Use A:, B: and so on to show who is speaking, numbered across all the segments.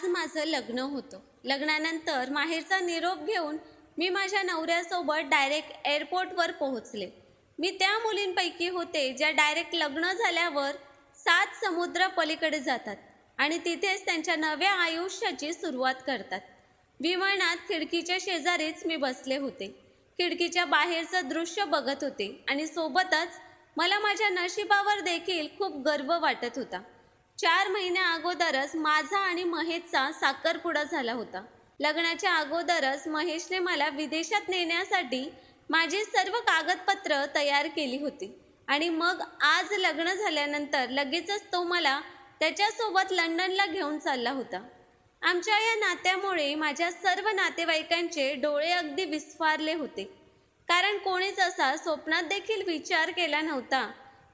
A: आज माझं लग्न होतं. लग्नानंतर माहेरचा निरोप घेऊन मी माझ्या नवऱ्यासोबत डायरेक्ट एअरपोर्टवर पोहोचले. मी त्या मुलींपैकी होते ज्या डायरेक्ट लग्न झाल्यावर सात समुद्र पलीकडे जातात आणि तिथेच त्यांच्या नव्या आयुष्याची सुरुवात करतात. विमानात खिडकीच्या शेजारीच मी बसले होते. खिडकीच्या बाहेरचं दृश्य बघत होते आणि सोबतच मला माझ्या नशिबावर देखील खूप गर्व वाटत होता. चार महिन्या अगोदरच माझा आणि महेशचा साखरपुडा झाला होता. लग्नाच्या अगोदरच महेशने मला विदेशात नेण्यासाठी माझी सर्व कागदपत्र तयार केली होती. आणि मग आज लग्न झाल्यानंतर लगेचच तो मला त्याच्यासोबत लंडनला घेऊन चालला होता. आमच्या या नात्यामुळे माझ्या सर्व नातेवाईकांचे डोळे अगदी विस्फारले होते. कारण कोणीच असा स्वप्नात देखील विचार केला नव्हता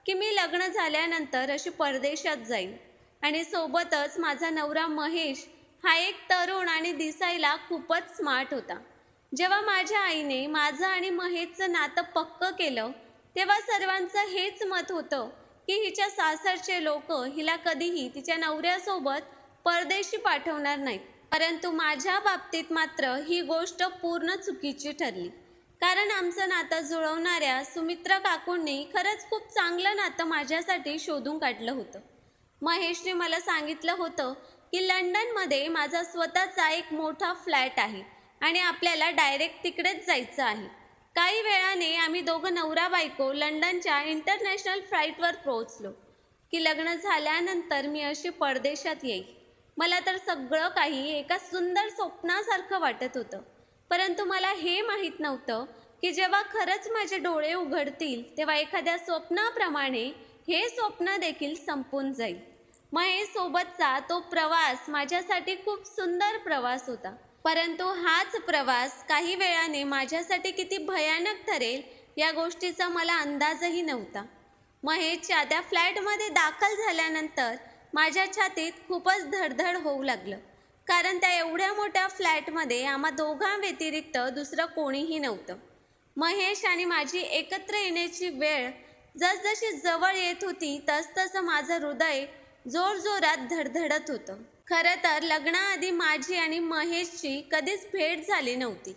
A: की मी लग्न झाल्यानंतर अशी परदेशात जाईन. आणि सोबतच माझा नवरा महेश हा एक तरुण आणि दिसायला खूपच स्मार्ट होता. जेव्हा माझ्या आईने माझं आणि महेशचं नातं पक्क केलं तेव्हा सर्वांचं हेच मत होतं की हिच्या सासरचे लोक हिला कधीही तिच्या नवऱ्यासोबत परदेशी पाठवणार नाहीत. परंतु माझ्या बाबतीत मात्र ही गोष्ट पूर्ण चुकीची ठरली. कारण आमचं नातं जुळवणाऱ्या सुमित्रा काकूंनी खरंच खूप चांगलं नातं माझ्यासाठी शोधून काढलं होतं. महेशने मला सांगितलं होतं की लंडनमध्ये माझा स्वतःचा एक मोठा फ्लॅट आहे आणि आपल्याला डायरेक्ट तिकडेच जायचं आहे. काही वेळाने आम्ही दोघं नवरा बायको लंडनच्या इंटरनॅशनल फ्लाईटवर पोहोचलो. की लग्न झाल्यानंतर मी अशी परदेशात येईल. मला तर सगळं काही एका सुंदर स्वप्नासारखं वाटत होतं. परंतु मला हे माहीत नव्हतं की जेव्हा खरंच माझे डोळे उघडतील तेव्हा एखाद्या स्वप्नाप्रमाणे हे स्वप्न देखील संपून जाईल. महेशसोबतचा तो प्रवास माझ्यासाठी खूप सुंदर प्रवास होता. परंतु हाच प्रवास काही वेळाने माझ्यासाठी किती भयानक ठरेल या गोष्टीचा मला अंदाजही नव्हता. महेशच्या त्या फ्लॅटमध्ये दाखल झाल्यानंतर माझ्या छातीत खूपच धडधड होऊ लागलं. कारण त्या एवढ्या मोठ्या फ्लॅटमध्ये आम्हा दोघां व्यतिरिक्त दुसरं कोणीही नव्हतं. महेश आणि माझी एकत्र येण्याची वेळ जसजशी जवळ येत होती तसतसं माझं हृदय जोरजोरात धडधडत होतं. खरं तर लग्नाआधी माझी आणि महेशची कधीच भेट झाली नव्हती.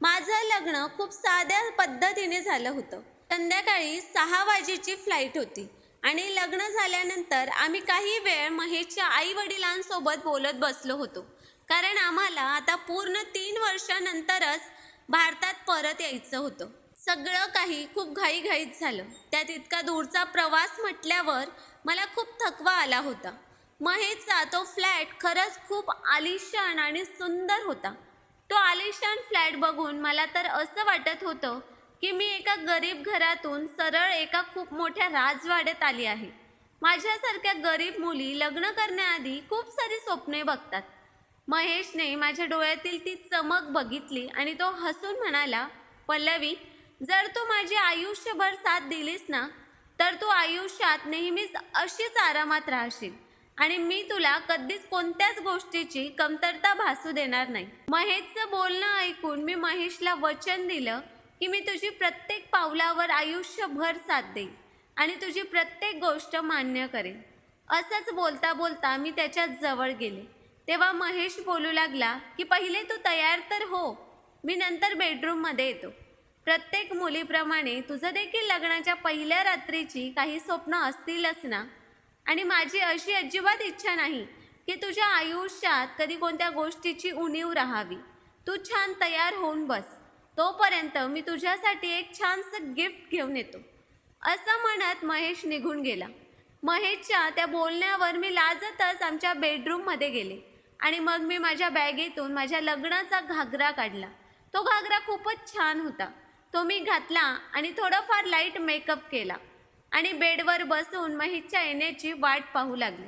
A: माझं लग्न खूप साध्या पद्धतीने झालं होतं. संध्याकाळी सहा वाजेची फ्लाईट होती आणि लग्न झाल्यानंतर आम्ही काही वेळ महेशच्या आई वडिलांसोबत बोलत बसलो होतो. कारण आम्हाला आता पूर्ण तीन वर्षानंतरच भारतात परत यायचं होतं. सगळं काही खूप घाईघाईत झालं. त्यात इतका दूरचा प्रवास म्हटल्यावर मला खूप थकवा आला होता. महेशचा तो फ्लॅट खरंच खूप आलिशान आणि सुंदर होता. तो आलिशान फ्लॅट बघून मला तर असं वाटत होतं की मी एका गरीब घरातून सरळ एका खूप मोठ्या राजवाड्यात आली आहे. माझ्यासारख्या गरीब मुली लग्न करण्याआधी खूप सारी स्वप्ने बघतात. महेशने माझ्या डोळ्यातील ती चमक बघितली आणि तो हसून म्हणाला पल्लवी जर तू माझी आयुष्यभर साथ दिलीस ना तर तू आयुष्यात नेहमीच अशीच आरामात राहशील. आणि मी तुला कधीच कोणत्याच गोष्टीची कमतरता भासू देणार नाही. महेशचं बोलणं ऐकून मी महेशला वचन दिलं की मी तुझी प्रत्येक पावलावर आयुष्यभर साथ देईन आणि तुझी प्रत्येक गोष्ट मान्य करेन. असंच बोलता बोलता मी त्याच्याजवळ गेले. तेव्हा महेश बोलू लागला की पहिले तू तयार तर हो मी नंतर बेडरूममध्ये येतो. प्रत्येक मुलीप्रमाणे तुझं देखील लग्नाच्या पहिल्या रात्रीची काही स्वप्न असतीलच ना? आणि माझी अशी अजिबात इच्छा नाही की तुझ्या आयुष्यात कधी कोणत्या गोष्टीची उणीव राहावी. तू छान तयार होऊन बस. तोपर्यंत मी तुझ्यासाठी एक छानसं गिफ्ट घेऊन येतो. असं म्हणत महेश निघून गेला. महेशच्या त्या बोलण्यावर मी लाजतच आमच्या बेडरूममध्ये गेले आणि मग मी माझ्या बॅगेतून माझ्या लग्नाचा घागरा काढला. तो घागरा खूपच छान होता. तो मी घातला आणि थोडंफार लाइट मेकअप केला. आणि बेडवर बसून महेशच्या येण्याची वाट पाहू लागली.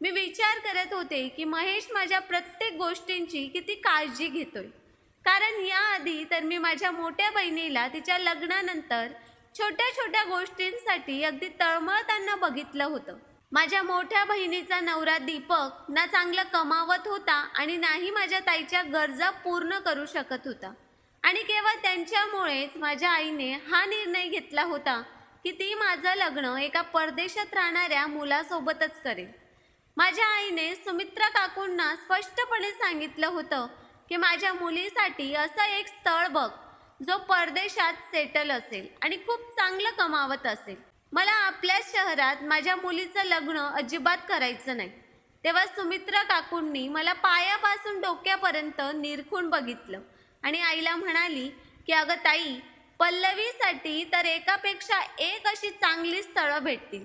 A: मी विचार करत होते की महेश माझ्या प्रत्येक गोष्टींची किती काळजी घेतोय. कारण याआधी तर मी माझ्या मोठ्या बहिणीला तिच्या लग्नानंतर छोट्या छोट्या गोष्टींसाठी अगदी तळमळताना बघितलं होतं. माझ्या मोठ्या बहिणीचा नवरा दीपक ना चांगलं कमावत होता आणि नाही माझ्या ताईच्या गरजा पूर्ण करू शकत होता. आणि केवळ त्यांच्यामुळेच माझ्या आईने हा निर्णय घेतला होता की ती माझं लग्न एका परदेशात राहणाऱ्या मुलासोबतच करेल माझ्या आईने सुमित्रा काकूंना स्पष्टपणे सांगितलं होतं की माझ्या मुलीसाठी असं एक स्थळ बघ जो परदेशात सेटल असेल आणि खूप चांगलं कमावत असेल. मला आपल्या शहरात माझ्या मुलीचं लग्न अजिबात करायचं नाही. तेव्हा सुमित्रा काकूंनी मला पायापासून डोक्यापर्यंत निरखून बघितलं. आणि आईला म्हणाली की अगं ताई पल्लवीसाठी तर एकापेक्षा एक अशी चांगली स्थळं भेटतील.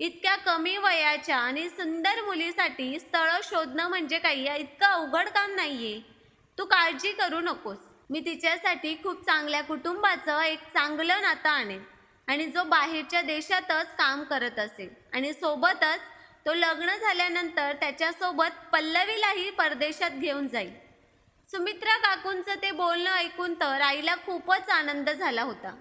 A: इतक्या कमी वयाच्या आणि सुंदर मुलीसाठी स्थळं शोधणं म्हणजे काही इतकं अवघड काम नाही आहे तू काळजी करू नकोस. मी तिच्यासाठी खूप चांगल्या कुटुंबाचं एक चांगलं नातं आणेन. आणि जो बाहेरच्या देशातच काम करत असेल आणि सोबतच तो लग्न झाल्यानंतर त्याच्यासोबत पल्लवीलाही परदेशात घेऊन जाईल. सुमित्रा काकूंचं ते बोलणं ऐकून तर आईला खूपच आनंद झाला होता.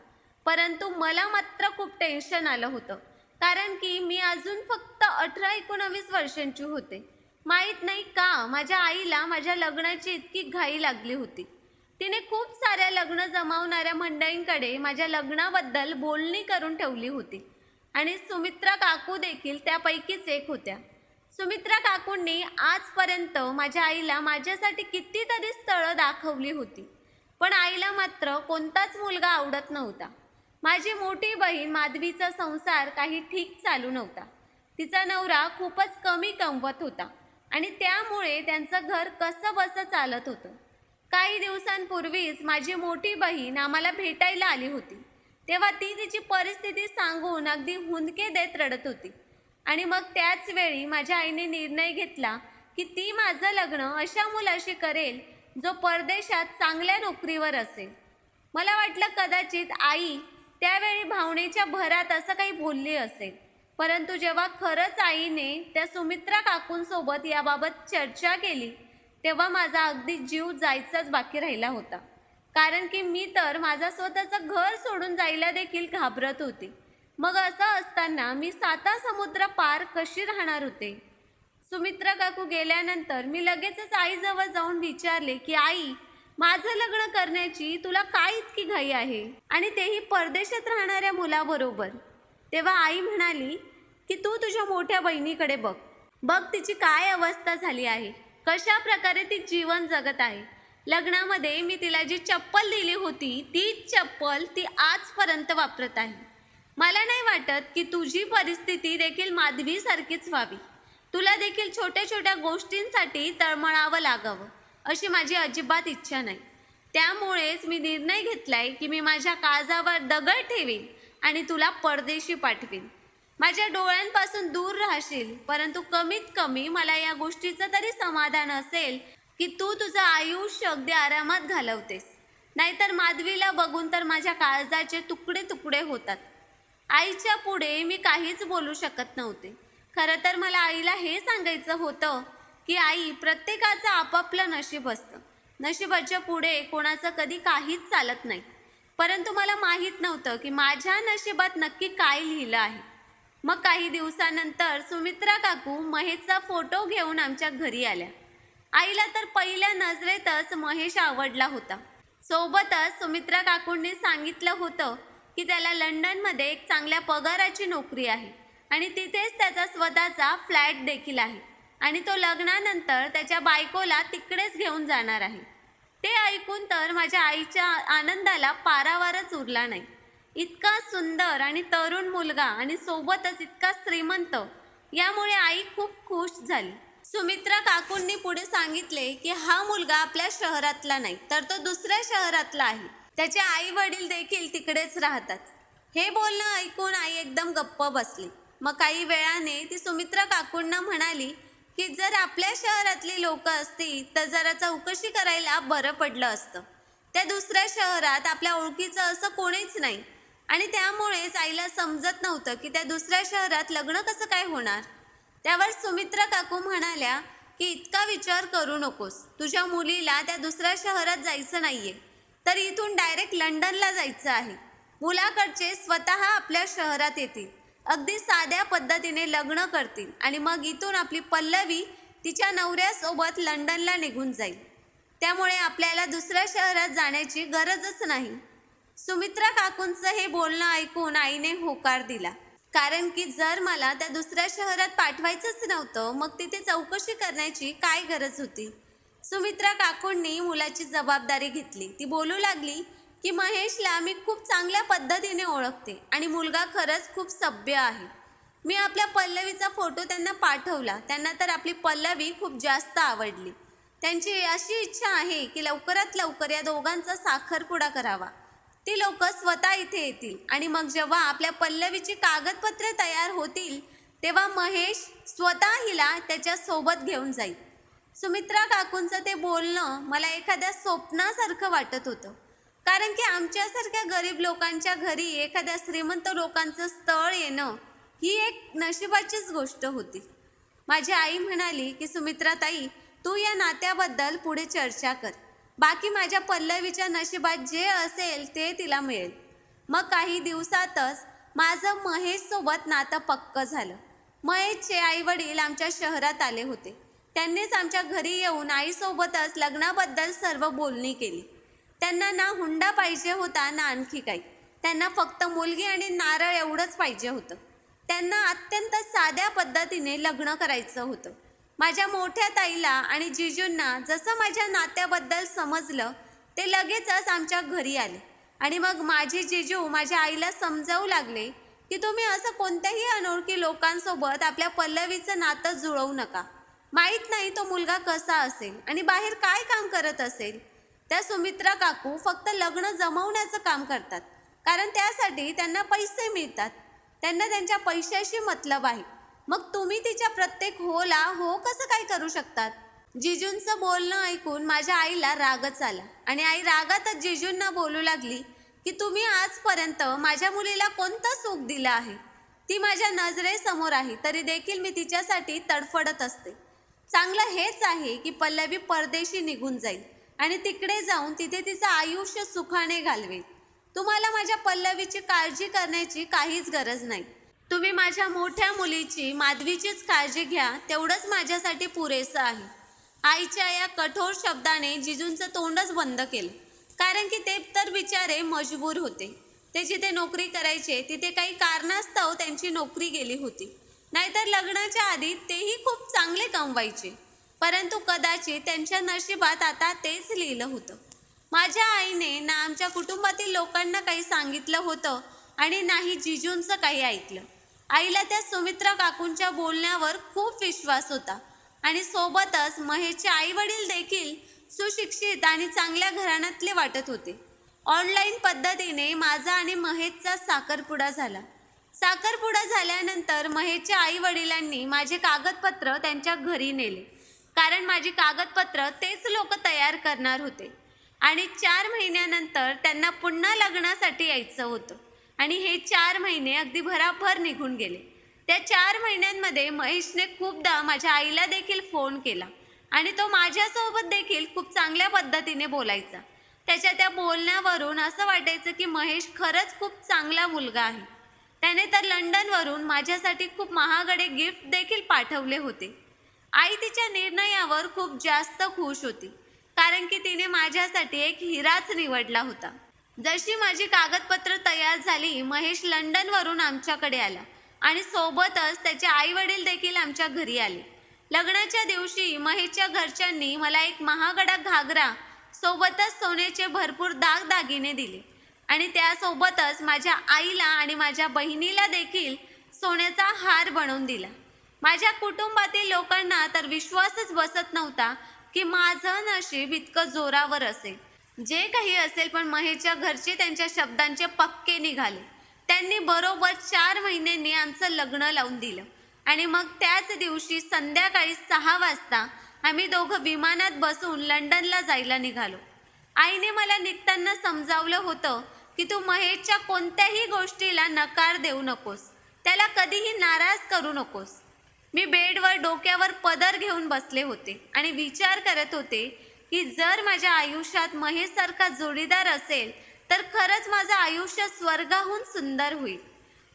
A: परंतु मला मात्र खूप टेन्शन आलं होतं. कारण की मी अजून फक्त अठरा एकोणावीस वर्षांची होते. माहीत नाही का माझ्या आईला माझ्या लग्नाची इतकी घाई लागली होती. तिने खूप साऱ्या लग्न जमावणाऱ्या मंडळींकडे माझ्या लग्नाबद्दल बोलणी करून ठेवली होती. आणि सुमित्रा काकू देखील त्यापैकीच एक होत्या. सुमित्रा काकूंनी आजपर्यंत माझ्या आईला माझ्यासाठी कितीतरी स्थळं दाखवली होती. पण आईला मात्र कोणताच मुलगा आवडत नव्हता. माझी मोठी बहीण माधवीचा संसार काही ठीक चालू नव्हता. तिचा नवरा खूपच कमी कमवत होता आणि त्यामुळे त्यांचं घर कसं बसं चालत होतं. काही दिवसांपूर्वीच माझी मोठी बहीण आम्हाला भेटायला आली होती. तेव्हा ती तिची परिस्थिती सांगून अगदी हुंदके देत रडत होती. आणि मग त्याच वेळी माझ्या आईने निर्णय घेतला की ती माझं लग्न अशा मुलाशी करेल जो परदेशात चांगल्या नोकरीवर असेल. मला वाटलं कदाचित आई त्यावेळी भावनेच्या भरात असं काही बोलली असेल. परंतु जेव्हा खरंच आईने त्या सुमित्रा काकूंसोबत याबाबत चर्चा केली तेव्हा माझा अगदी जीव जायचाच बाकी राहिला होता. कारण की मी तर माझा स्वतःचं घर सोडून जायला देखील घाबरत होती. मग असं असताना मी साता समुद्र पार कशी राहणार होते? सुमित्रा काकू गेल्यानंतर मी लगेचच आईजवळ जाऊन विचारले की आई माझं लग्न करण्याची तुला काय इतकी घाई आहे? आणि तेही परदेशात राहणाऱ्या मुलाबरोबर. तेव्हा आई म्हणाली की तू तुझ्या मोठ्या बहिणीकडे बघ. बघ तिची काय अवस्था झाली आहे. कशा प्रकारे ती जीवन जगत आहे. लग्नामध्ये मी तिला जी चप्पल दिली होती तीच चप्पल ती आजपर्यंत वापरत आहे. मला नाही वाटत की तुझी परिस्थिती देखील माधवीसारखीच व्हावी. तुला देखील छोट्या छोट्या गोष्टींसाठी तळमळावं लागावं अशी माझी अजिबात इच्छा नाही. त्यामुळेच मी निर्णय घेतलाय की मी माझ्या काळजावर दगड ठेवीन आणि तुला परदेशी पाठवीन. माझ्या डोळ्यांपासून दूर राहशील परंतु कमीत कमी मला या गोष्टीचं तरी समाधान असेल की तू तुझं आयुष्य अगदी आरामात घालवतेस. नाहीतर माधवीला बघून तर माझ्या काळजाचे तुकडे तुकडे होतात. आईच्या पुढे मी काहीच बोलू शकत नव्हते. खरं तर मला आईला हे सांगायचं होतं की आई प्रत्येकाचं आपापलं नशीब असतं. नशिबाच्या पुढे कोणाचं कधी काहीच चालत नाही. परंतु मला माहीत नव्हतं की माझ्या नशिबात नक्की काय लिहिलं आहे. मग काही दिवसानंतर सुमित्रा काकू महेशचा फोटो घेऊन आमच्या घरी आल्या. आईला तर पहिल्या नजरेतच महेश आवडला होता. सोबतच सुमित्रा काकूंनी सांगितलं होतं की त्याला लंडनमध्ये एक चांगल्या पगाराची नोकरी आहे. आणि तिथेच त्याचा स्वतःचा फ्लॅट देखील आहे. आणि तो लग्नानंतर त्याच्या बायकोला तिकडेच घेऊन जाणार आहे. ते ऐकून तर माझ्या आईच्या आनंदाला पारावारच उरला नाही. इतका सुंदर आणि तरुण मुलगा आणि सोबतच इतका श्रीमंत यामुळे आई खूप खुश झाली. सुमित्रा काकूंनी पुढे सांगितले की हा मुलगा आपल्या शहरातला नाही तर तो दुसऱ्या शहरातला आहे. त्याचे आई वडील देखील तिकडेच राहतात. हे बोलणं ऐकून आई एकदम गप्प बसली. मग काही वेळाने ती सुमित्रा काकूंना म्हणाली की जर आपल्या शहरातली लोक असती तर जरा चौकशी करायला बरं पडलं असतं. त्या दुसऱ्या शहरात आपल्या ओळखीचं असं कोणीच नाही. आणि त्यामुळेच आईला समजत नव्हतं की त्या दुसऱ्या शहरात लग्न कसं काय होणार. त्यावर सुमित्रा काकू म्हणाल्या की इतका विचार करू नकोस. तुझ्या मुलीला त्या दुसऱ्या शहरात जायचं नाहीये. तर इथून डायरेक्ट लंडनला जायचं आहे. मुलाकडचे स्वतः आपल्या शहरात येतील. अगदी साध्या पद्धतीने लग्न करतील आणि मग इथून आपली पल्लवी तिच्या नवऱ्यासोबत लंडनला निघून जाईल. त्यामुळे आपल्याला दुसऱ्या शहरात जाण्याची गरजच नाही. सुमित्रा काकूंचं हे बोलणं ऐकून आईने होकार दिला. कारण की जर मला त्या दुसऱ्या शहरात पाठवायचंच नव्हतं मग तिथे चौकशी करण्याची काय गरज होती? सुमित्रा काकूंनी मुलाची जबाबदारी घेतली. ती बोलू लागली की महेशला मी खूप चांगल्या पद्धतीने ओळखते आणि मुलगा खरंच खूप सभ्य आहे. मी आपल्या पल्लवीचा फोटो त्यांना पाठवला. त्यांना तर आपली पल्लवी खूप जास्त आवडली. त्यांची अशी इच्छा आहे की लवकरात लवकर या दोघांचा साखरपुडा करावा. ती लोक स्वतः इथे येतील आणि मग जेव्हा आपल्या पल्लवीची कागदपत्रे तयार होतील तेव्हा महेश स्वतः हिला त्याच्यासोबत घेऊन जाईल. सुमित्रा काकूंचं ते बोलणं मला एखाद्या स्वप्नासारखं वाटत होतं. कारण की आमच्यासारख्या गरीब लोकांच्या घरी एखाद्या श्रीमंत लोकांचं स्थळ येणं ही एक नशिबाचीच गोष्ट होती. माझी आई म्हणाली की सुमित्रा ताई तू या नात्याबद्दल पुढे चर्चा कर. बाकी माझ्या पल्लवीच्या नशिबात जे असेल ते तिला मिळेल. मग काही दिवसातच माझं महेशसोबत नातं पक्क झालं. महेशचे आई वडील आमच्या शहरात आले होते. त्यांनीच आमच्या घरी येऊन आईसोबतच लग्नाबद्दल सर्व बोलणी केली. त्यांना ना हुंडा पाहिजे होता ना आणखी काही. त्यांना फक्त मुलगी आणि नारळ एवढंच पाहिजे होतं. त्यांना अत्यंत साध्या पद्धतीने लग्न करायचं होतं. माझ्या मोठ्या ताईला आणि जिजूंना जसं माझ्या नात्याबद्दल समजलं ते लगेचच आमच्या घरी आले. आणि मग माझे जिजू माझ्या आईला समजावू लागले की तुम्ही असं कोणत्याही अनोळखी लोकांसोबत आपल्या पल्लवीचं नातं जुळवू नका. माहीत नाही तो मुलगा कसा असेल आणि बाहेर काय काम करत असेल. त्या सुमित्रा काकू फक्त लग्न जमवण्याचं काम करतात. कारण त्यासाठी त्यांना पैसे मिळतात. त्यांना त्यांच्या पैशाशी मतलब आहे. मग तुम्ही तिच्या प्रत्येक होला हो कसं काय करू शकतात? जिजूंचं बोलणं ऐकून माझ्या आईला रागच आला. आणि आई रागातच जिजूंना बोलू लागली की तुम्ही आजपर्यंत माझ्या मुलीला कोणतं सुख दिलं आहे? ती माझ्या नजरेसमोर आहे तरी देखील मी तिच्यासाठी तडफडत असते. चांगलं हेच आहे की पल्लवी परदेशी निघून जाईल आणि तिकडे जाऊन तिथे तिचं आयुष्य सुखाने घालवेल. तुम्हाला माझ्या पल्लवीची काळजी करण्याची काहीच गरज नाही. तुम्ही माझ्या मोठ्या मुलीची माधवीचीच काळजी घ्या तेवढंच माझ्यासाठी पुरेसं आहे. आईच्या या कठोर शब्दाने जिजूंचं तोंडच बंद केलं. कारण की ते तर बिचारे मजबूर होते. ते जिथे नोकरी करायचे तिथे काही कारणास्तव त्यांची नोकरी गेली होती. नाहीतर लग्नाच्या आधी तेही खूप चांगले कमवायचे. परंतु कदाचित त्यांच्या नशिबात आता तेच लिहिलं होतं. माझ्या आईने ना आमच्या कुटुंबातील लोकांना काही सांगितलं होतं आणि नाही जिजूंचं काही ऐकलं. आईला त्या सुमित्रा काकूंच्या बोलण्यावर खूप विश्वास होता आणि सोबतच महेशचे आई वडील देखील सुशिक्षित आणि चांगल्या घराण्यातले वाटत होते. ऑनलाईन पद्धतीने माझा आणि महेशचा साखरपुडा झाला. साखरपुडा झाल्यानंतर महेशच्या आई वडिलांनी माझे कागदपत्र त्यांच्या घरी नेले. कारण माझी कागदपत्र तेच लोक तयार करणार होते. आणि चार महिन्यानंतर त्यांना पुन्हा लग्नासाठी यायचं होतं. आणि हे चार महिने अगदी भराभर निघून गेले. त्या चार महिन्यांमध्ये महेशने खूपदा माझ्या आईला देखील फोन केला. आणि तो माझ्यासोबत देखील खूप चांगल्या पद्धतीने बोलायचा. त्याच्या त्या बोलण्यावरून असं वाटायचं की महेश खरंच खूप चांगला मुलगा आहे. त्याने तर लंडनवरून माझ्यासाठी खूप महागडे गिफ्ट देखील पाठवले होते. आई तिच्या निर्णयावर खूप जास्त खुश होती कारण की तिने माझ्यासाठी एक हिराच निवडला होता. जशी माझी कागदपत्र तयार झाली महेश लंडनवरून आमच्याकडे आला आणि सोबतच त्याचे आई वडील देखील आमच्या घरी आले. लग्नाच्या दिवशी महेशच्या घरच्यांनी मला एक महागडा घागरा सोबतच सोन्याचे भरपूर दागदागिने दिले. आणि त्यासोबतच माझ्या आईला आणि माझ्या बहिणीला देखील सोन्याचा हार बनवून दिला. माझ्या कुटुंबातील लोकांना तर विश्वासच बसत नव्हता की माझं नशीब इतकं जोरावर असेल. जे काही असेल पण महेशच्या घरचे त्यांच्या शब्दांचे पक्के निघाले. त्यांनी बरोबर चार महिन्यांनी आमचं लग्न लावून दिलं. आणि मग त्याच दिवशी संध्याकाळी सहा वाजता आम्ही दोघं विमानात बसून लंडनला जायला निघालो. आईने मला निघताना समजावलं होतं की तू महेशच्या कोणत्याही गोष्टीला नकार देऊ नकोस. त्याला कधीही नाराज करू नकोस. मी बेडवर डोक्यावर पदर घेऊन बसले होते आणि विचार करत होते की जर माझ्या आयुष्यात महेशसारखा जोडीदार असेल तर खरंच माझं आयुष्य स्वर्गाहून सुंदर होईल.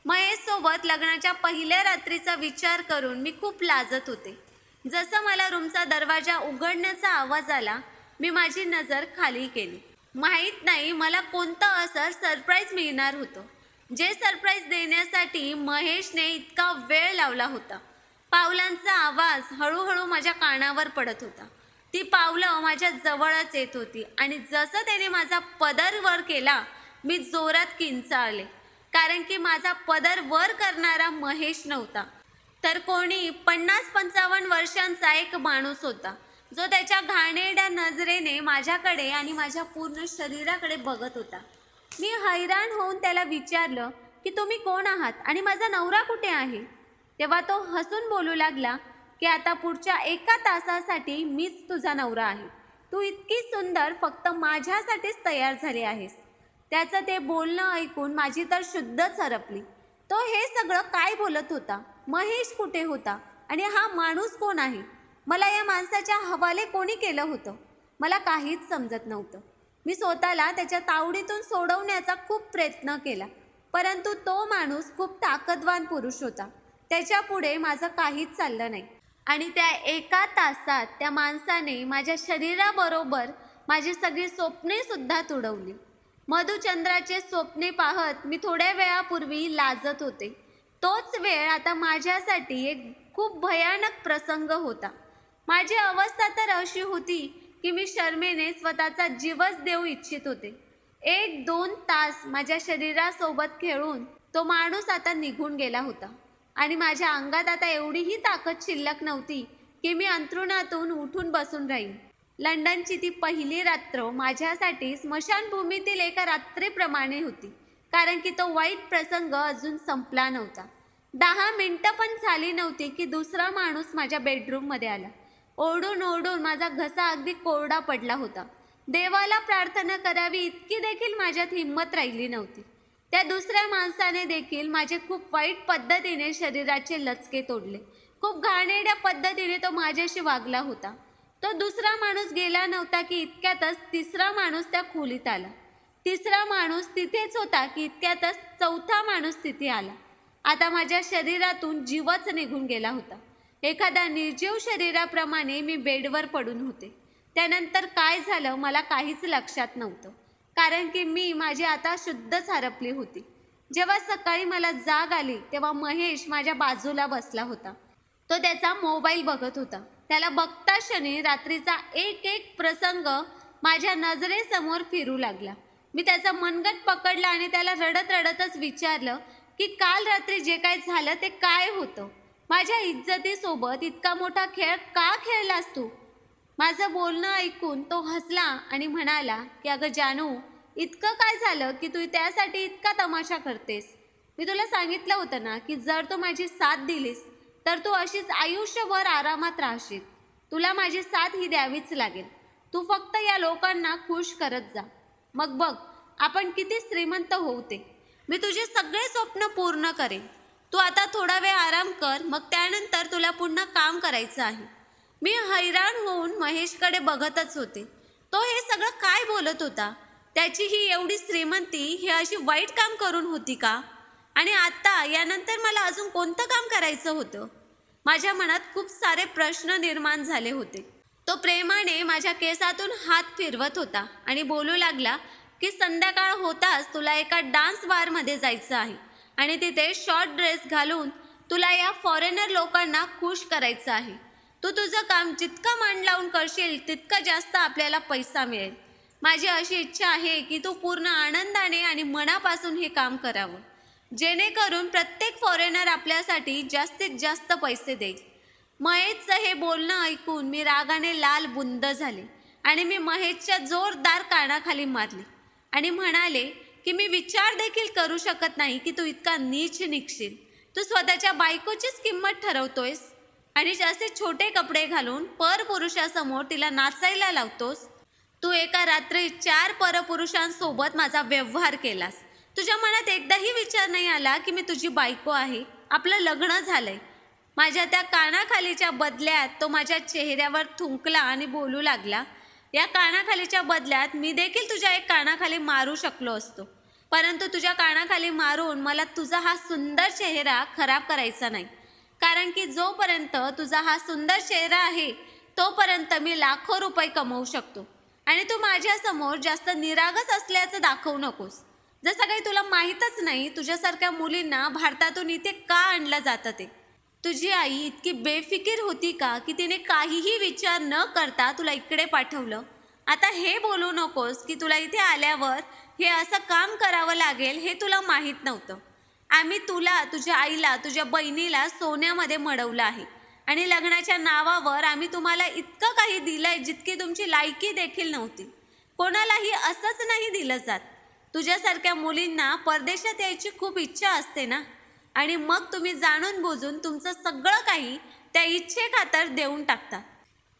A: महेशसोबत लग्नाच्या पहिल्या रात्रीचा विचार करून मी खूप लाजत होते. जसं मला रूमचा दरवाजा उघडण्याचा आवाज आला मी माझी नजर खाली केली. माहीत नाही मला कोणतं असं सरप्राईज मिळणार होतं. जे सरप्राईज देण्यासाठी महेशने इतका वेळ लावला होता. पावलांचा आवाज हळूहळू माझ्या कानावर पडत होता. ती पावलं माझ्या जवळच येत होती आणि जसं त्याने माझा पदर वर केला मी जोरात किंचाळले. कारण की माझा पदर वर करणारा महेश नव्हता. तर कोणी पन्नास पंचावन्न वर्षांचा एक माणूस होता. जो त्याच्या घाणेरड्या नजरेने माझ्याकडे आणि माझ्या पूर्ण शरीराकडे बघत होता. मी हैराण होऊन त्याला विचारलं की तुम्ही कोण आहात आणि माझा नवरा कुठे आहे? तेव्हा तो हसून बोलू लागला की आता पुढच्या एका तासासाठी मीच तुझा नवरा आहे. तू इतकी सुंदर फक्त माझ्यासाठीच तयार झाली आहेस. त्याचं ते बोलणं ऐकून माझी तर शुद्धच हरपली. तो हे सगळं काय बोलत होता? महेश कुठे होता? आणि हा माणूस कोण आहे? मला या माणसाच्या हवाले कोणी केलं होतं? मला काहीच समजत नव्हतं. मी स्वतःला त्याच्या तावडीतून सोडवण्याचा खूप प्रयत्न केला परंतु तो माणूस खूप ताकदवान पुरुष होता. त्याच्या पुढे माझं काहीच चाललं नाही. आणि त्या एका तासात त्या माणसाने माझ्या शरीराबरोबर माझी सगळी स्वप्नेसुद्धा तुडवली. मधुचंद्राचे स्वप्ने पाहत मी थोड्या वेळापूर्वी लाजत होते. तोच वेळ आता माझ्यासाठी एक खूप भयानक प्रसंग होता. माझी अवस्था तर अशी होती की मी शर्मेने स्वतःचा जीवच देऊ इच्छित होते. एक दोन तास माझ्या शरीरासोबत खेळून तो माणूस आता निघून गेला होता. आणि माझ्या अंगात आता एवढीही ताकद शिल्लक नव्हती की मी अंथरुणातून उठून बसून राहीन. लंडनची ती पहिली रात्र माझ्यासाठी स्मशानभूमीतील एका रात्रीप्रमाणे होती कारण की तो वाईट प्रसंग अजून संपला नव्हता. दहा मिनटं पण झाली नव्हती की दुसरा माणूस माझ्या बेडरूममध्ये आला. ओरडून ओरडून माझा घसा अगदी कोरडा पडला होता. देवाला प्रार्थना करावी इतकी देखील माझ्यात हिंमत राहिली नव्हती. त्या दुसऱ्या माणसाने देखील माझे खूप वाईट पद्धतीने शरीराचे लचके तोडले. खूप घाणेरड्या पद्धतीने तो माझ्याशी वागला होता. तो दुसरा माणूस गेला नव्हता की इतक्यातच तिसरा माणूस त्या खोलीत आला. तिसरा माणूस तिथेच होता की इतक्यातच चौथा माणूस तिथे आला. आता माझ्या शरीरातून जीवच निघून गेला होता. एखाद्या निर्जीव शरीराप्रमाणे मी बेडवर पडून होते. त्यानंतर काय झालं मला काहीच लक्षात नव्हतं. कारण की मी माझी आता शुद्धच हरपली होती. जेव्हा सकाळी मला जाग आली तेव्हा महेश माझ्या बाजूला बसला होता. तो त्याचा मोबाईल बघत होता. त्याला बघता क्षणी रात्रीचा एक एक प्रसंग माझ्या नजरेसमोर फिरू लागला. मी त्याचा मनगट पकडला आणि त्याला रडत रडतच विचारलं की काल रात्री जे काय झालं ते काय होतं? माझ्या इज्जतीसोबत इतका मोठा खेळ का खेळलास तू? माझं बोलणं ऐकून तो हसला आणि म्हणाला की अगं जानू इतकं काय झालं की तू त्यासाठी इतका तमाशा करतेस? मी तुला सांगितलं होतं ना की जर तू माझी साथ दिलीस तर तू अशीच आयुष्यभर आरामात राहशील. तुला माझी साथ ही द्यावीच लागेल. तू फक्त या लोकांना खुश करत जा. मग बघ आपण किती श्रीमंत होऊ ते. मी तुझे सगळे स्वप्न पूर्ण करेन. तू आता थोडा वेळ आराम कर मग त्यानंतर तुला पुन्हा काम करायचं आहे. मी हैराण होऊन महेशकडे बघतच होते. तो हे सगळं काय बोलत होता? त्याची ही एवढी श्रीमंती ही अशी वाईट काम करून होती का? आणि आत्ता यानंतर मला अजून कोणतं काम करायचं होतं? माझ्या मनात खूप सारे प्रश्न निर्माण झाले होते. तो प्रेमाने माझ्या केसातून हात फिरवत होता आणि बोलू लागला की संध्याकाळ होताच तुला एका डान्स बारमध्ये जायचं आहे. आणि तिथे शॉर्ट ड्रेस घालून तुला या फॉरेनर लोकांना खुश करायचं आहे. तू तुझं काम जितकं मान लावून करशील तितकं जास्त आपल्याला पैसा मिळेल. माझी अशी इच्छा आहे की तू पूर्ण आनंदाने आणि मनापासून हे काम करावं. जेणेकरून प्रत्येक फॉरेनर आपल्यासाठी जास्तीत जास्त पैसे देईल. महेशचं हे बोलणं ऐकून मी रागाने लाल बुंद झाले आणि मी महेशच्या जोरदार कानाखाली मारली. आणि म्हणाले की मी विचार देखील करू शकत नाही की तू इतका नीच निघशील. तू स्वतःच्या बायकोचीच किंमत ठरवतोयस आणि असे छोटे कपडे घालून परपुरुषासमोर तिला नाचायला लावतोस. तू एका रात्री चार परपुरुषांसोबत माझा व्यवहार केलास. तुझ्या मनात एकदाही विचार नाही आला की मी तुझी बायको आहे. आपलं लग्न झालंय. माझ्या त्या कानाखालीच्या बदल्यात तो माझ्या चेहऱ्यावर थुंकला आणि बोलू लागला. या कानाखालीच्या बदल्यात मी देखील तुझ्या एक कानाखाली मारू शकलो असतो. परंतु तुझ्या कानाखाली मारून मला तुझा हा सुंदर चेहरा खराब करायचा नाही. कारण की जोपर्यंत तुझा हा सुंदर चेहरा आहे तोपर्यंत मी लाखो रुपये कमवू शकतो. आणि तू माझ्यासमोर जास्त निरागस असल्याचं दाखवू नकोस. जसं काही तुला माहीतच नाही तुझ्यासारख्या मुलींना भारतातून इथे का आणलं जातं ते? तुझी आई इतकी बेफिकीर होती का की तिने काहीही विचार न करता तुला इकडे पाठवलं? आता हे बोलू नकोस की तुला इथे आल्यावर हे असं काम करावं लागेल हे तुला माहीत नव्हतं. आम्ही तुला तुझ्या आईला तुझ्या बहिणीला सोन्यामध्ये मडवलं आहे. आणि लग्नाच्या नावावर आम्ही तुम्हाला इतकं काही दिलंय जितकी तुमची लायकी देखील नव्हती. कोणालाही असंच नाही दिलं जात. तुझ्यासारख्या मुलींना परदेशात यायची खूप इच्छा असते ना? आणि मग तुम्ही जाणून बुजून तुमचं सगळं काही त्या इच्छेखातर देऊन टाकता.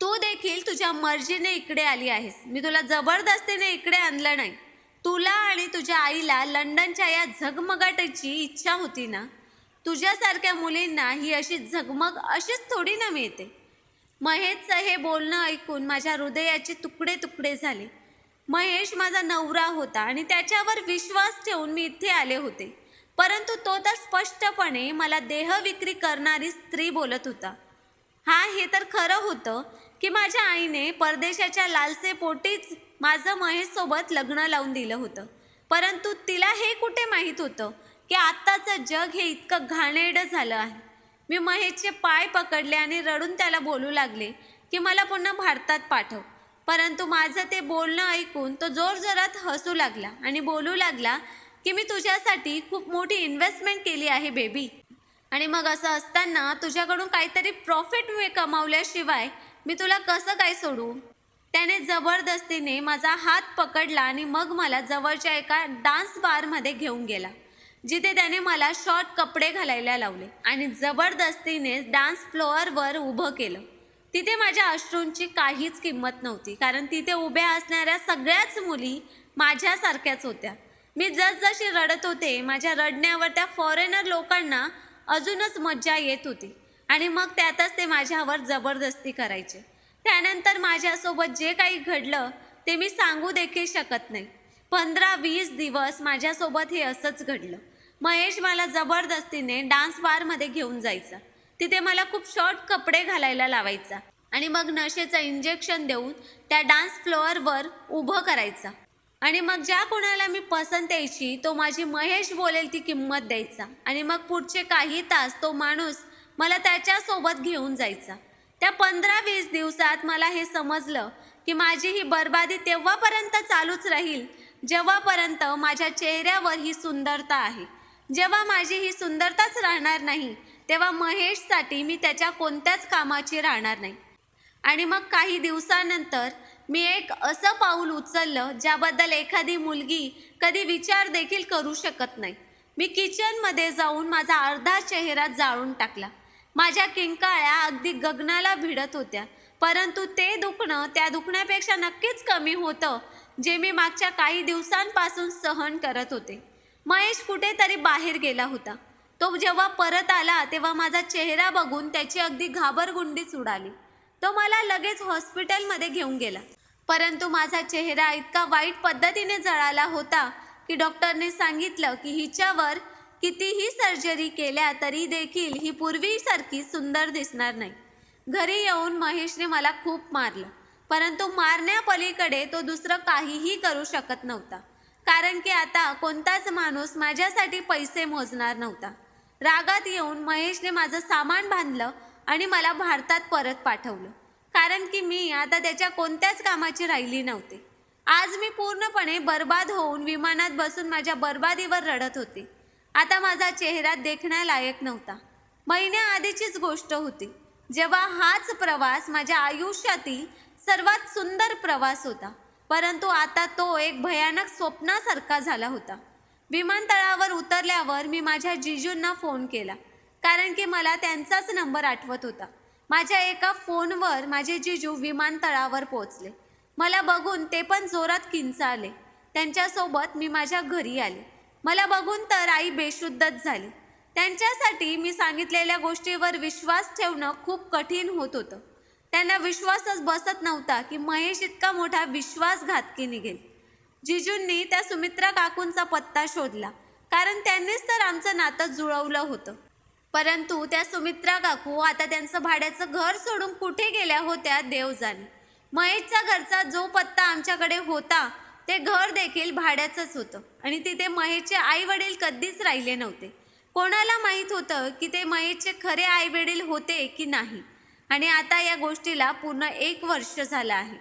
A: तू देखील तुझ्या मर्जीने इकडे आली आहेस. मी तुला जबरदस्तीने इकडे आणलं नाही. तुला आणि तुझ्या आईला लंडनच्या या झगमगाटाची इच्छा होती ना? तुझ्यासारख्या मुलींना ही अशी झगमग अशीच थोडी ना मिळते. महेशचं हे बोलणं ऐकून माझ्या हृदयाचे तुकडे तुकडे झाले. महेश माझा नवरा होता आणि त्याच्यावर विश्वास ठेवून मी इथे आले होते. परंतु तो तर स्पष्टपणे मला देह विक्री करणारी स्त्री बोलत होता. हा हे तर खरं होतं की माझ्या आईने परदेशाच्या लालसेपोटीच माझं महेशसोबत लग्न लावून दिलं होतं. परंतु तिला हे कुठे माहीत होतं की आत्ताचं जग हे इतकं घाणेरडं झालं आहे? मी महेशचे पाय पकडले आणि रडून त्याला बोलू लागले की मला पुन्हा भारतात पाठव. परंतु माझं ते बोलणं ऐकून तो जोरजोरात हसू लागला आणि बोलू लागला की मी तुझ्यासाठी खूप मोठी इन्व्हेस्टमेंट केली आहे बेबी आणि मग असं असताना तुझ्याकडून काहीतरी प्रॉफिट मी कमावल्याशिवाय मी तुला कसं काय सोडू? त्याने जबरदस्तीने माझा हात पकडला आणि मग मला जवळच्या एका डान्स बारमध्ये घेऊन गेला जिथे त्याने मला शॉर्ट कपडे घालायला लावले आणि जबरदस्तीने डान्स फ्लोअरवर उभं केलं. तिथे माझ्या अश्रूंची काहीच किंमत नव्हती कारण तिथे उभ्या असणाऱ्या सगळ्याच मुली माझ्यासारख्याच होत्या. मी जसजशी रडत होते माझ्या रडण्यावर त्या फॉरेनर लोकांना अजूनच मज्जा येत होती. आणि मग त्यातच ते माझ्यावर जबरदस्ती करायचे. त्यानंतर माझ्यासोबत जे काही घडलं ते मी सांगू देखील शकत नाही. पंधरा वीस दिवस माझ्यासोबत हे असंच घडलं. महेश मला जबरदस्तीने डान्स बारमध्ये घेऊन जायचा. तिथे मला खूप शॉर्ट कपडे घालायला लावायचा. आणि मग नशेचं इंजेक्शन देऊन त्या डान्स फ्लोअरवर उभं करायचा. आणि मग ज्या कोणाला मी पसंत यायची तो माझी महेश बोलेल ती किंमत द्यायचा. आणि मग पुढचे काही तास तो माणूस मला त्याच्यासोबत घेऊन जायचा. त्या पंधरा वीस दिवसात मला हे समजलं की माझी ही बर्बादी तेव्हापर्यंत चालूच राहील जेव्हापर्यंत माझ्या चेहऱ्यावर ही सुंदरता आहे. जेव्हा माझी ही सुंदरताच राहणार नाही तेव्हा महेशसाठी मी त्याच्या कोणत्याच कामाची राहणार नाही. आणि मग काही दिवसानंतर मी एक असं पाऊल उचललं ज्याबद्दल एखादी मुलगी कधी विचार देखील करू शकत नाही. मी किचनमध्ये जाऊन माझा अर्धा चेहरा जाळून टाकला. माझ्या किंकाळ्या अगदी गगनाला भिडत होत्या. परंतु ते दुखणं त्या दुखण्यापेक्षा नक्कीच कमी होतं जे मी मागच्या काही दिवसांपासून सहन करत होते. महेश कुठेतरी बाहेर गेला होता. तो जेव्हा परत आला तेव्हा माझा चेहरा बघून त्याची अगदी घाबरगुंडीच उडाली. तो मला लगेच हॉस्पिटलमध्ये घेऊन गेला. परंतु माझा चेहरा इतका वाईट पद्धतीने जळाला होता की डॉक्टरने सांगितलं की हिच्यावर कितीही सर्जरी केल्या तरी देखील ही पूर्वीसारखी सुंदर दिसणार नाही. घरी येऊन महेशने मला खूप मारलं परंतु मारण्यापलीकडे तो दुसरं काहीही करू शकत नव्हता कारण की आता कोणताच माणूस माझ्यासाठी पैसे मोजणार नव्हता. रागात येऊन महेशने माझं सामान बांधलं आणि मला भारतात परत पाठवलं. कारण की मी आता त्याच्या कोणत्याच कामाची राहिली नव्हते. आज मी पूर्णपणे बर्बाद होऊन विमानात बसून माझ्या बर्बादीवर रडत होते. आता माझा चेहरा देखण्यालायक नव्हता. महिन्याआधीचीच गोष्ट होती. जेव्हा हाच प्रवास माझ्या आयुष्यातील सर्वात सुंदर प्रवास होता. परंतु आता तो एक भयानक स्वप्नासारखा झाला होता. विमानतळावर उतरल्यावर मी माझ्या जिजूंना फोन केला. कारण की मला त्यांचाच नंबर आठवत होता. माझ्या एका फोनवर माझे जिजू विमानतळावर पोचले मला बघून ते पण जोरात किंचाळले. त्यांच्यासोबत मी माझ्या घरी आले. मला बघून तर आई बेशुद्धच झाली. त्यांच्यासाठी मी सांगितलेल्या गोष्टीवर विश्वास ठेवणं खूप कठीण होत होतं. त्यांना विश्वासच बसत नव्हता की महेश इतका मोठा विश्वासघातकी निघेल. जिजूंनी त्या सुमित्रा काकूंचा पत्ता शोधला. कारण त्यांनीच तर आमचं नातं जुळवलं होतं. परंतु त्या सुमित्रा काकू आता त्यांचं भाड्याचं घर सोडून कुठे गेल्या होत्या देव जाणे महेशचा घरचा जो पत्ता आमच्याकडे होता ते घर देखील भाड्याचंच होतं. आणि तिथे महेशचे आई वडील कधीच राहिले नव्हते. कोणाला माहीत होतं की ते महेशचे खरे आई वडील होते की नाही? आणि आता या गोष्टीला पूर्ण एक वर्ष झालं आहे.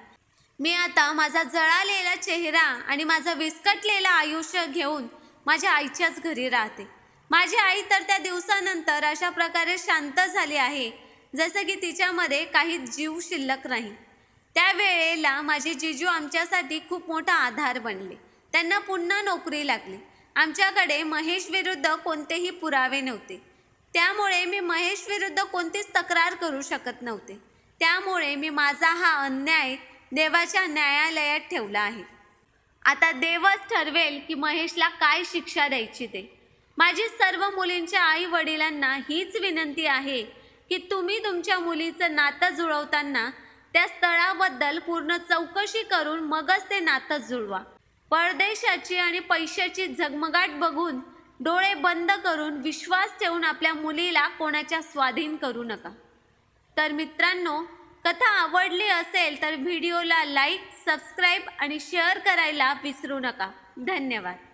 A: मी आता माझा जळालेला चेहरा आणि माझं विस्कटलेलं आयुष्य घेऊन माझ्या आईच्याच घरी राहते. माझी आई तर त्या दिवसानंतर अशा प्रकारे शांत झाली आहे जसं की तिच्यामध्ये काही जीव शिल्लक नाही. त्यावेळेला माझे जिजू आमच्यासाठी खूप मोठा आधार बनले. त्यांना पुन्हा नोकरी लागली. आमच्याकडे महेश विरुद्ध कोणतेही पुरावे नव्हते. त्यामुळे मी महेश विरुद्ध कोणतीच तक्रार करू शकत नव्हते. त्यामुळे मी माझा हा अन्याय देवाच्या न्यायालयात ठेवला आहे. आता देवच ठरवेल की महेशला काय शिक्षा द्यायची ते. माझी सर्व मुलींच्या आई वडिलांना हीच विनंती आहे की तुम्ही तुमच्या मुलीचं नातं जुळवताना त्या स्थळाबद्दल पूर्ण चौकशी करून मगच ते नातं जुळवा. परदेशाची आणि पैशाची झगमगाट बघून डोळे बंद करून विश्वास ठेवून आपल्या मुलीला कोणाच्या स्वाधीन करू नका. तर मित्रांनो कथा आवडली असेल तर व्हिडिओला लाईक सबस्क्राईब आणि शेअर करायला विसरू नका. धन्यवाद.